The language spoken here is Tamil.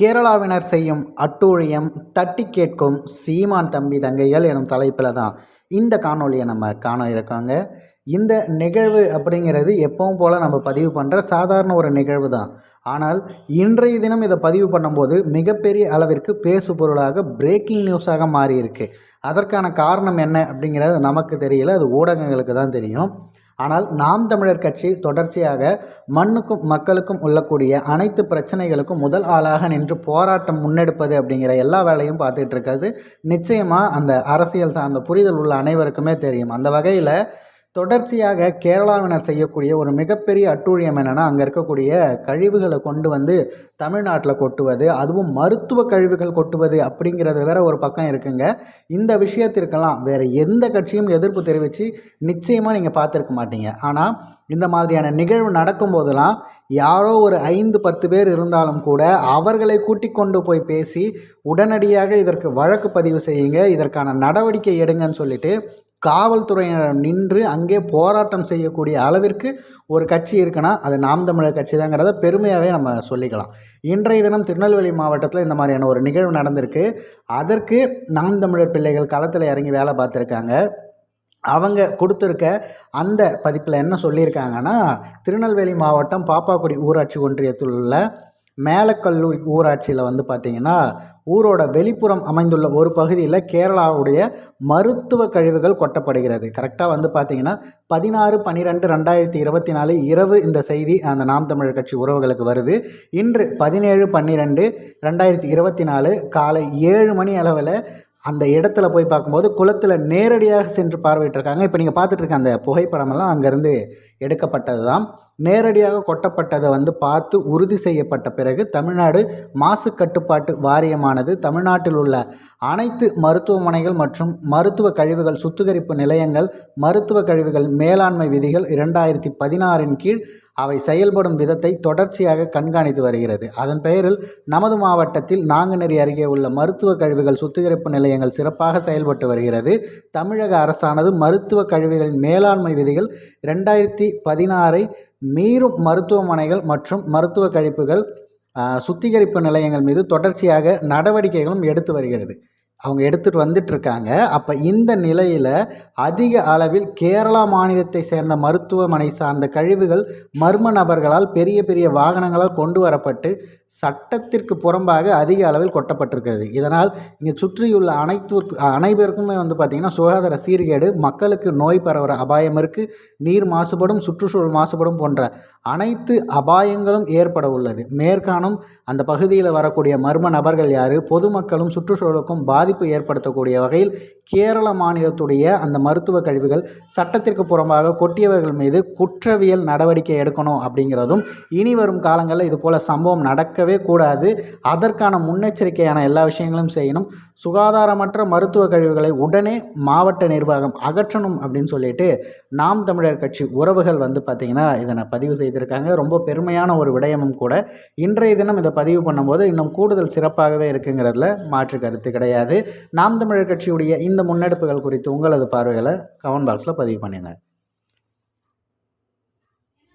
கேரளாவினர் செய்யும் அட்டூழியம் தட்டி கேட்கும் சீமான் தம்பி தங்கைகள் எனும் தலைப்பில் தான் இந்த காணொலியை நம்ம காண இருக்கோங்க. இந்த நிகழ்வு அப்படிங்கிறது எப்பவும் போல் நம்ம பதிவு பண்ணுற சாதாரண ஒரு நிகழ்வு தான். ஆனால் இன்றைய தினம் இதை பதிவு பண்ணும்போது மிகப்பெரிய அளவிற்கு பேசு பொருளாக பிரேக்கிங் நியூஸாக மாறியிருக்கு. அதற்கான காரணம் என்ன அப்படிங்கிறது நமக்கு தெரியல. அது ஊடகங்களுக்கு தான் தெரியும். ஆனால் நாம் தமிழர் கட்சி தொடர்ச்சியாக மண்ணுக்கும் மக்களுக்கும் உள்ளக்கூடிய அனைத்து பிரச்சனைகளுக்கும் முதல் ஆளாக நின்று போராட்டம் முன்னெடுப்பது அப்படிங்கிற எல்லா வேலையும் பார்த்துட்டு இருக்கிறது. நிச்சயமாக அந்த அரசியல் சார்ந்த புரிதல் உள்ள அனைவருக்குமே தெரியும். அந்த வகையில் தொடர்ச்சியாக கேரளாவினர் செய்யக்கூடிய ஒரு மிகப்பெரிய அட்டூழியம் என்னென்னா அங்கே இருக்கக்கூடிய கழிவுகளை கொண்டு வந்து தமிழ்நாட்டில் கொட்டுவது அதுவும் மருத்துவ கழிவுகள் கொட்டுவது அப்படிங்கிறது வேற ஒரு பக்கம் இருக்குங்க. இந்த விஷயத்திற்கெல்லாம் வேறு எந்த கட்சியும் எதிர்ப்பு தெரிவித்து நிச்சயமாக நீங்கள் பார்த்துருக்க மாட்டீங்க. ஆனால் இந்த மாதிரியான நிகழ்வு நடக்கும்போதெல்லாம் யாரோ ஒரு ஐந்து பத்து பேர் இருந்தாலும் கூட அவர்களை கூட்டிக் கொண்டு போய் பேசி உடனடியாக இதற்கு வழக்கு பதிவு செய்யுங்க இதற்கான நடவடிக்கை எடுங்கன்னு சொல்லிட்டு காவல்துறையினர் நின்று அங்கே போராட்டம் செய்யக்கூடிய அளவிற்கு ஒரு கட்சி இருக்குன்னா அது நாம் தமிழர் கட்சி தாங்கிறத பெருமையாகவே நம்ம சொல்லிக்கலாம். இன்றைய தினம் திருநெல்வேலி மாவட்டத்தில் இந்த மாதிரியான ஒரு நிகழ்வு நடந்திருக்கு. அதற்கு நாம் தமிழர் பிள்ளைகள் களத்தில் இறங்கி வேலை பார்த்துருக்காங்க. அவங்க கொடுத்துருக்க அந்த பதிப்பில் என்ன சொல்லியிருக்காங்கன்னா திருநெல்வேலி மாவட்டம் பாப்பாக்குடி ஊராட்சி ஒன்றியத்தில் உள்ள மேலக்கல்லூரி ஊராட்சியில் வந்து பார்த்திங்கன்னா ஊரோட வெளிப்புறம் அமைந்துள்ள ஒரு பகுதியில் கேரளாவுடைய மருத்துவ கழிவுகள் கொட்டப்படுகிறது. கரெக்டாக வந்து பார்த்திங்கன்னா பதினாறு பன்னிரெண்டு ரெண்டாயிரத்தி இருபத்தி நாலு இரவு இந்த செய்தி அந்த நாம் தமிழர் கட்சி உறவுகளுக்கு வருது. இன்று பதினேழு பன்னிரெண்டு ரெண்டாயிரத்தி இருபத்தி நாலு காலை ஏழு மணி அளவில் அந்த இடத்துல போய் பார்க்கும்போது குளத்தில் நேரடியாக சென்று பார்வையிட்டிருக்காங்க. இப்போ நீங்கள் பார்த்துட்டு இருக்க அந்த புகைப்படமெல்லாம் அங்கேருந்து எடுக்கப்பட்டது தான் நேரடியாக கொட்டப்பட்டதை வந்து பார்த்து உறுதி செய்யப்பட்ட பிறகு தமிழ்நாடு மாசு கட்டுப்பாட்டு வாரியமானது தமிழ்நாட்டில் உள்ள அனைத்து மருத்துவமனைகள் மற்றும் மருத்துவ கழிவுகள் சுத்திகரிப்பு நிலையங்கள் மருத்துவ கழிவுகள் மேலாண்மை விதிகள் இரண்டாயிரத்தி பதினாறின் கீழ் அவை செயல்படும் விதத்தை தொடர்ச்சியாக கண்காணித்து வருகிறது. அதன் பெயரில் நமது மாவட்டத்தில் நாங்குநேரி அருகே உள்ள மருத்துவ கழிவுகள் சுத்திகரிப்பு நிலையங்கள் சிறப்பாக செயல்பட்டு வருகிறது. தமிழக அரசானது மருத்துவ கழிவுகளின் மேலாண்மை விதிகள் ரெண்டாயிரத்தி பதினாறை மீறும் மருத்துவமனைகள் மற்றும் மருத்துவ கழிப்புகள் சுத்திகரிப்பு நிலையங்கள் மீது தொடர்ச்சியாக நடவடிக்கைகளும் எடுத்து வருகிறது. அவங்க எடுத்துகிட்டு வந்துட்டுருக்காங்க. அப்போ இந்த நிலையில் அதிக அளவில் கேரளா மாநிலத்தை சேர்ந்த மருத்துவமனை சார்ந்த கழிவுகள் மர்ம நபர்களால் பெரிய பெரிய வாகனங்களால் கொண்டு வரப்பட்டு சட்டத்திற்கு புறம்பாக அதிக அளவில் கொட்டப்பட்டிருக்கிறது. இதனால் இங்கே சுற்றியுள்ள அனைத்து அனைவருக்குமே வந்து பார்த்திங்கன்னா சுகாதார சீர்கேடு மக்களுக்கு நோய் பரவுற அபாயம் இருக்குது நீர் மாசுபடும் சுற்றுச்சூழல் மாசுபடும் போன்ற அனைத்து அபாயங்களும் ஏற்பட உள்ளது மேற்காணும் அந்த பகுதியில் வரக்கூடிய மர்ம நபர்கள் யார்? பொதுமக்களும் சுற்றுச்சூழலுக்கும் பாதிப்பு ஏற்படுத்தக்கூடிய வகையில் கேரள மாநிலத்துடைய அந்த மருத்துவ கழிவுகள் சட்டத்திற்கு புறம்பாக கொட்டியவர்கள் மீது குற்றவியல் நடவடிக்கை எடுக்கணும் அப்படிங்கிறதும் இனி வரும் காலங்களில் இது போல் சம்பவம் நடக்கவே கூடாது. அதற்கான முன்னெச்சரிக்கையான எல்லா விஷயங்களும் செய்யணும். சுகாதாரமற்ற மருத்துவ கழிவுகளை உடனே மாவட்ட நிர்வாகம் அகற்றணும் அப்படின்னு சொல்லிட்டு நாம் தமிழர் கட்சி உறவுகள் வந்து பார்த்திங்கன்னா இதனை பதிவு செய்திருக்காங்க. ரொம்ப பெருமையான ஒரு விடயமும் கூட. இன்றைய தினம் இதை பதிவு பண்ணும்போது இன்னும் கூடுதல் சிறப்பாகவே இருக்குங்கிறதுல மாற்று கருத்து கிடையாது. நாம் தமிழர் கட்சியுடைய இந்த முன்னெடுப்புகள் குறித்து உங்களது பார்வைகளை கமெண்ட் பாக்ஸில் பதிவு பண்ணுங்கள்